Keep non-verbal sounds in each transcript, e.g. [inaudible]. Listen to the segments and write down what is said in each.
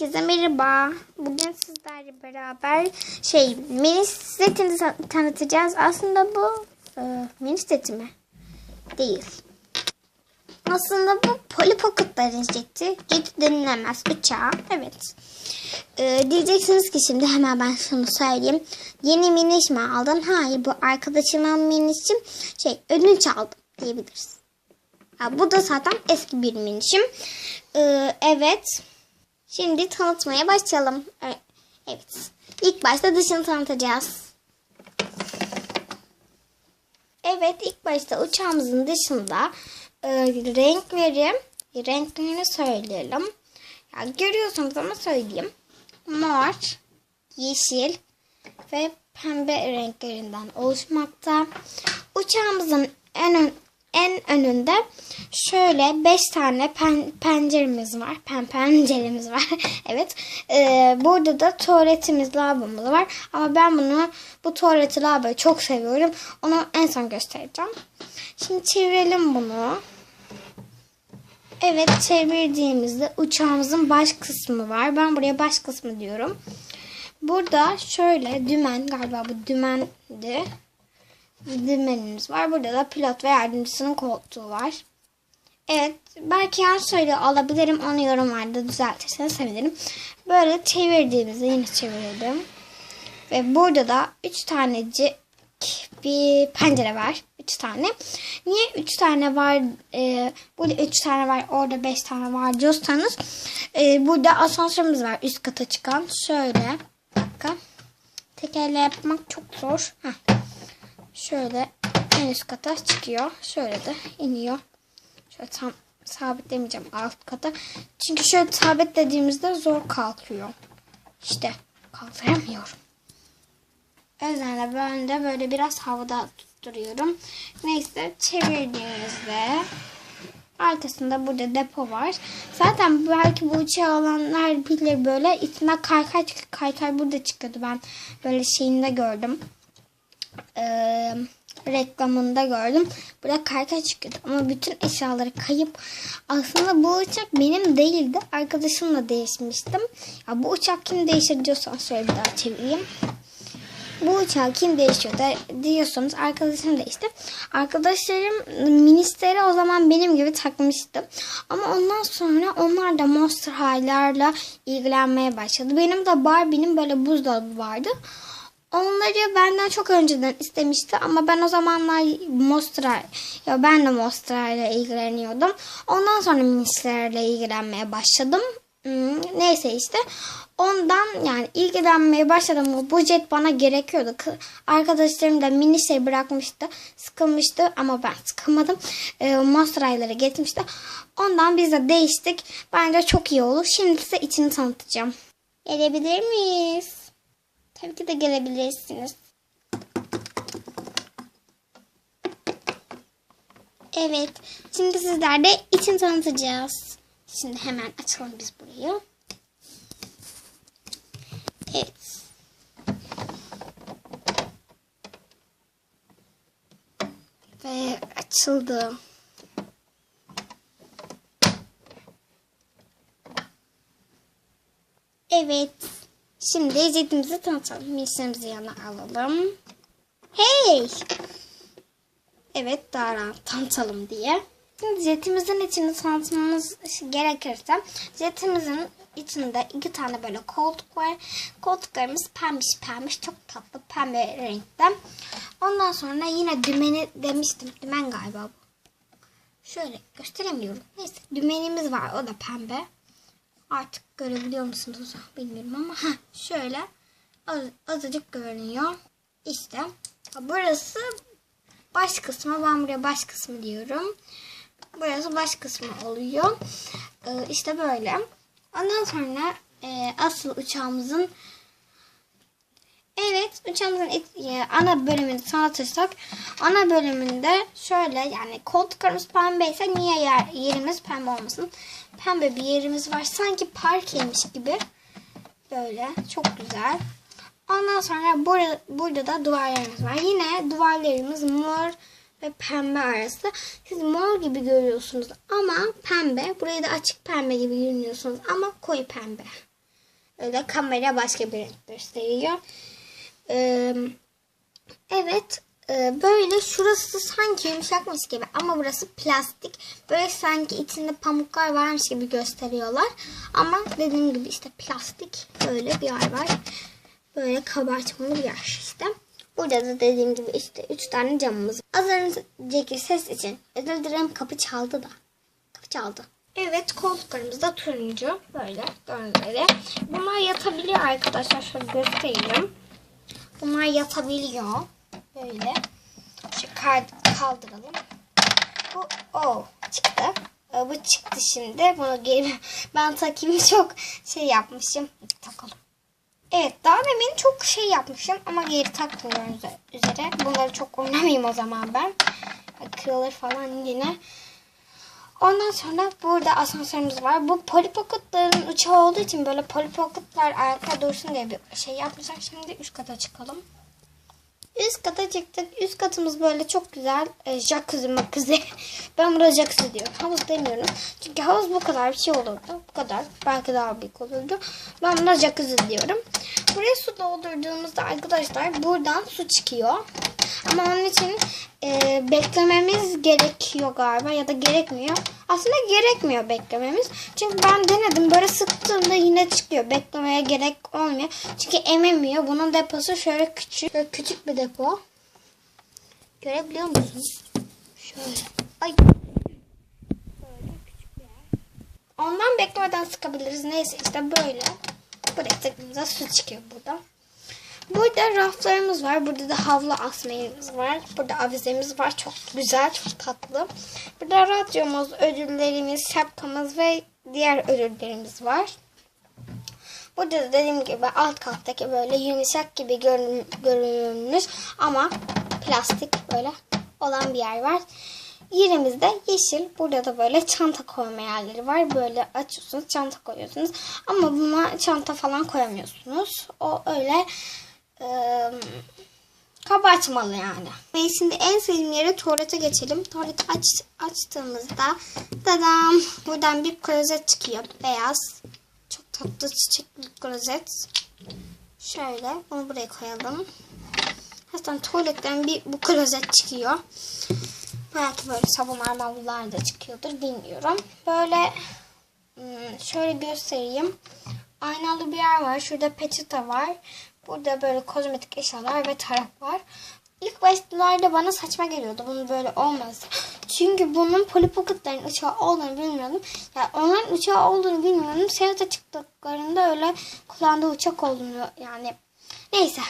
Herkese merhaba. Bugün sizlerle beraber şey mini setini ta- tanıtacağız. Aslında bu e, mini seti mi? Değil. Aslında bu Polly Pocket'ların seti. Geri dönülemez uçağı. Evet. E, diyeceksiniz ki şimdi hemen ben şunu söyleyeyim. Yeni miniş mi aldın? Hayır bu arkadaşımın minişim şey ödünç aldım diyebiliriz. Ha, bu da zaten eski bir minişim. E, evet. Şimdi tanıtmaya başlayalım. E- Evet. İlk başta dışını tanıtacağız. Evet ilk başta uçağımızın dışında e, renkleri renklerini söyleyelim. Ya, görüyorsunuz ama söyleyeyim. Mor, yeşil ve pembe renklerinden oluşmakta. Uçağımızın en ön- en önünde şöyle 5 tane pen, penceremiz var. Pen penceremiz var. [laughs] evet. Ee, burada da tuvaletimiz, lavabomuz var. Ama ben bunu bu tuvaleti lavaboyu çok seviyorum. Onu en son göstereceğim. Şimdi çevirelim bunu. Evet çevirdiğimizde uçağımızın baş kısmı var. Ben buraya baş kısmı diyorum. Burada şöyle dümen galiba bu dümendi dümenimiz var. Burada da pilot ve yardımcısının koltuğu var. Evet. Belki yanlış söylüyor alabilirim. Onu yorumlarda düzeltirseniz sevinirim. Böyle çevirdiğimizde yine çevirelim. Ve burada da 3 tanecik bir pencere var. 3 tane. Niye 3 tane var? E, burada 3 tane var. Orada 5 tane var diyorsanız. E, burada asansörümüz var. Üst kata çıkan. Şöyle. Dakika. Tekerle yapmak çok zor. Heh. Şöyle en üst kata çıkıyor. Şöyle de iniyor. Şöyle tam sabitlemeyeceğim alt kata. Çünkü şöyle sabitlediğimizde zor kalkıyor. İşte kaldıramıyorum. O ben de böyle biraz havada tutturuyorum. Neyse çevirdiğimizde arkasında burada depo var. Zaten belki bu uçağı olanlar bilir böyle içinden kaykay kaykay burada çıkıyordu. Ben böyle şeyinde gördüm e, reklamında gördüm. Burada kaykay çıkıyordu ama bütün eşyaları kayıp. Aslında bu uçak benim değildi. Arkadaşımla değişmiştim. Ya bu uçak kim değişir diyorsan şöyle bir daha çevireyim. Bu uçağı kim değişiyor da diyorsanız arkadaşım değişti. Arkadaşlarım ministeri o zaman benim gibi takmıştı. Ama ondan sonra onlar da Monster High'larla ilgilenmeye başladı. Benim de Barbie'nin böyle buzdolabı vardı. Onları benden çok önceden istemişti ama ben o zamanlar Monster ya ben de Monster ile ilgileniyordum. Ondan sonra minislerle ilgilenmeye başladım. Hmm, neyse işte ondan yani ilgilenmeye başladım. Bu jet bana gerekiyordu. Arkadaşlarım da mini şey bırakmıştı. Sıkılmıştı ama ben sıkılmadım. Ee, Monster High'ları getirmişti. Ondan biz de değiştik. Bence çok iyi olur. Şimdi size içini tanıtacağım. Gelebilir miyiz? Tabii ki de gelebilirsiniz. Evet. Şimdi sizler de için tanıtacağız. Şimdi hemen açalım biz burayı. Evet. Ve açıldı. Evet. Şimdi jetimizi tanıtalım. Minisimizi yana alalım. Hey! Evet daha rahat tanıtalım diye. Şimdi jetimizin içini tanıtmamız gerekirse jetimizin içinde iki tane böyle koltuk var. Koltuklarımız pembiş pembiş çok tatlı pembe renkte. Ondan sonra yine dümeni demiştim. Dümen galiba bu. Şöyle gösteremiyorum. Neyse dümenimiz var o da pembe. Artık görebiliyor musunuz bilmiyorum ama ha şöyle az, azıcık görünüyor. İşte burası baş kısmı. Ben buraya baş kısmı diyorum. Burası baş kısmı oluyor. Ee, işte böyle. Ondan sonra e, asıl uçağımızın İt- e, ana bölümünü tanıtırsak ana bölümünde şöyle yani koltuklarımız pembe ise niye yer, yerimiz pembe olmasın? Pembe bir yerimiz var. Sanki parkeymiş gibi. Böyle çok güzel. Ondan sonra burada, burada da duvarlarımız var. Yine duvarlarımız mor ve pembe arası. Siz mor gibi görüyorsunuz ama pembe. Burayı da açık pembe gibi görünüyorsunuz ama koyu pembe. Öyle kamera başka bir renk gösteriyor. Evet e, böyle şurası sanki yumuşakmış gibi ama burası plastik. Böyle sanki içinde pamuklar varmış gibi gösteriyorlar. Ama dediğim gibi işte plastik böyle bir yer var. Böyle kabartmalı bir yer işte. Burada da dediğim gibi işte üç tane camımız. Az önceki ses için özür dilerim kapı çaldı da. Kapı çaldı. Evet koltuklarımız da turuncu. Böyle gördüğünüz Bunlar yatabiliyor arkadaşlar. Şöyle göstereyim. Bunlar yatabiliyor. Böyle. Kar- kaldıralım. Bu o çıktı. Ee, Bu çıktı şimdi. Bunu geri [laughs] ben takayım [laughs] çok şey yapmışım. Takalım. Evet daha demin çok şey yapmışım ama geri takmıyorum üze- üzere. Bunları çok oynamayayım o zaman ben. Kırılır falan yine. Ondan sonra burada asansörümüz var. Bu Polly Pocket'ların uçağı olduğu için böyle Polly Pocket'lar ayakta dursun diye bir şey yapmışlar. Şimdi üst kata çıkalım. Üst kata çıktık. Üst katımız böyle çok güzel. E, jacuzzi makuzzi. [laughs] Ben burada jacuzzi diyorum. Havuz demiyorum. Çünkü havuz bu kadar bir şey olurdu. Bu kadar. Belki daha büyük olurdu. Ben buna jacuzzi diyorum. Buraya su doldurduğumuzda arkadaşlar buradan su çıkıyor. Ama onun için e, beklememiz gerekiyor galiba ya da gerekmiyor. Aslında gerekmiyor beklememiz. Çünkü ben denedim böyle sıktığımda yine çıkıyor. Beklemeye gerek olmuyor. Çünkü ememiyor. Bunun deposu şöyle küçük. Şöyle küçük bir depo. Görebiliyor musunuz? Şöyle. Ay. Ondan beklemeden sıkabiliriz. Neyse işte böyle. Buraya sıktığımızda su çıkıyor burada. Burada raflarımız var. Burada da havlu asma var. Burada avizemiz var. Çok güzel, çok tatlı. Burada radyomuz, ödüllerimiz, şapkamız ve diğer ödüllerimiz var. Burada da dediğim gibi alt kattaki böyle yumuşak gibi görün, ama plastik böyle olan bir yer var. Yerimizde yeşil. Burada da böyle çanta koyma yerleri var. Böyle açıyorsunuz, çanta koyuyorsunuz. Ama buna çanta falan koyamıyorsunuz. O öyle eee kabartmalı yani. Ve şimdi en sevdiğim yere tuvalete geçelim. Tuvaleti aç, açtığımızda dadam buradan bir klozet çıkıyor. Beyaz. Çok tatlı çiçekli klozet. Şöyle bunu buraya koyalım. Zaten tuvaletten bir bu klozet çıkıyor. Belki böyle sabunlar mavlular da çıkıyordur bilmiyorum. Böyle hmm, şöyle göstereyim. Aynalı bir yer var. Şurada peçete var. Burada böyle kozmetik eşyalar ve tarak var. İlk başlarda bana saçma geliyordu. Bunun böyle olmaz. Çünkü bunun Polly Pocket'ların uçağı olduğunu bilmiyordum. Yani onların uçağı olduğunu bilmiyordum. Seyahate çıktıklarında öyle kullandığı uçak olduğunu yani. Neyse.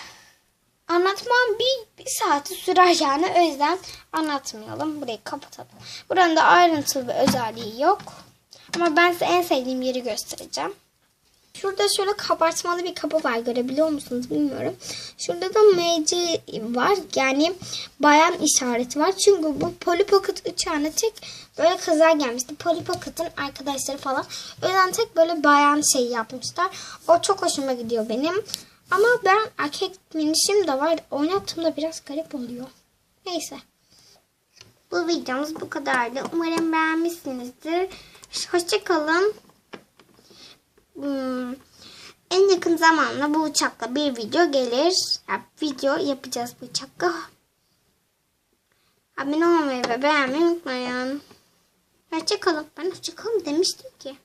Anlatmam bir, bir saati sürer yani. O yüzden anlatmayalım. Burayı kapatalım. Buranın da ayrıntılı bir özelliği yok. Ama ben size en sevdiğim yeri göstereceğim. Şurada şöyle kabartmalı bir kapı var. Görebiliyor musunuz bilmiyorum. Şurada da MC var. Yani bayan işareti var. Çünkü bu Polly Pocket uçağına tek böyle kızlar gelmişti. Polly Pocket'ın arkadaşları falan. O tek böyle bayan şey yapmışlar. O çok hoşuma gidiyor benim. Ama ben erkek minişim de var. Oynattığımda biraz garip oluyor. Neyse. Bu videomuz bu kadardı. Umarım beğenmişsinizdir. Hoşçakalın. En yakın zamanda bu uçakla bir video gelir. Yani video yapacağız bu uçakla. Abone olmayı ve beğenmeyi unutmayın. Hoşçakalın. Ben hoşçakalın demiştim ki.